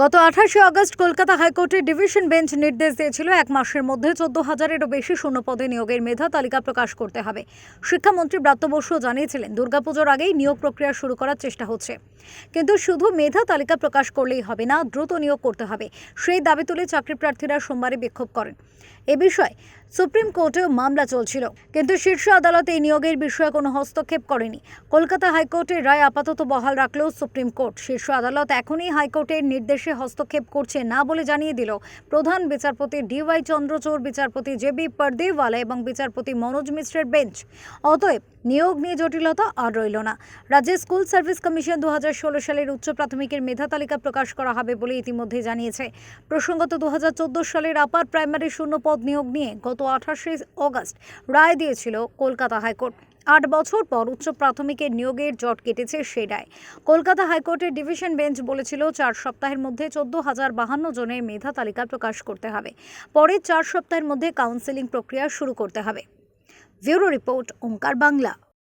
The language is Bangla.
গত আঠাশে আগস্ট কলকাতা হাইকোর্টের ডিভিশন বেঞ্চ নির্দেশ দিয়েছিল, এক মাসের মধ্যে চোদ্দ হাজারেরও বেশি শূন্য পদে নিয়োগের মেধা তালিকা প্রকাশ করতে হবে। শিক্ষামন্ত্রী ব্রাত্য বসু জানিয়েছিলেন, দুর্গাপুজোর আগেই নিয়োগ প্রক্রিয়া শুরু করার চেষ্টা হচ্ছে। কিন্তু শুধু মেধা তালিকা প্রকাশ করলেই হবে না, দ্রুত নিয়োগ করতে হবে। সেই দাবি তুলে চাকরি প্রার্থীরা সোমবারে বিক্ষোভ করেন। এ বিষয়ে সুপ্রিম কোর্টেও মামলা চলছিল, কিন্তু শীর্ষ আদালত এই নিয়োগের বিষয়ে কোনো হস্তক্ষেপ করেনি। কলকাতা হাইকোর্টের রায় আপাতত বহাল রাখলেও সুপ্রিম কোর্ট, শীর্ষ আদালত এখনই হাইকোর্টের নির্দেশে হস্তক্ষেপ করছে না বলে জানিয়ে দিল প্রধান বিচারপতি ডিওয়াই চন্দ্রচূড়, বিচারপতি জে বি পর্দেওয়ালা এবং বিচারপতি মনোজ মিশ্রের বেঞ্চ। অতএব নিয়োগ নিয়ে জটিলতা আর রইল না। রাজ্যের স্কুল সার্ভিস কমিশন দু হাজার ষোলো সালের উচ্চ প্রাথমিকের মেধা তালিকা প্রকাশ করা হবে বলে ইতিমধ্যে জানিয়েছে। প্রসঙ্গত দু হাজার চোদ্দ সালের আপার প্রাইমারি শূন্য পদ নিয়োগ নিয়ে গত আঠাশে অগস্ট রায় দিয়েছিল কলকাতা হাইকোর্ট। আট বছর পর উচ্চ প্রাথমিকের নিয়োগের জট কেটেছে সেই রায়। কলকাতা হাইকোর্টের ডিভিশন বেঞ্চ বলেছিল, চার সপ্তাহের মধ্যে চোদ্দ হাজার বাহান্ন জনের মেধা তালিকা প্রকাশ করতে হবে। পরে চার সপ্তাহের মধ্যে কাউন্সেলিং প্রক্রিয়া শুরু করতে হবে। Bureau report, Onkar Bangla.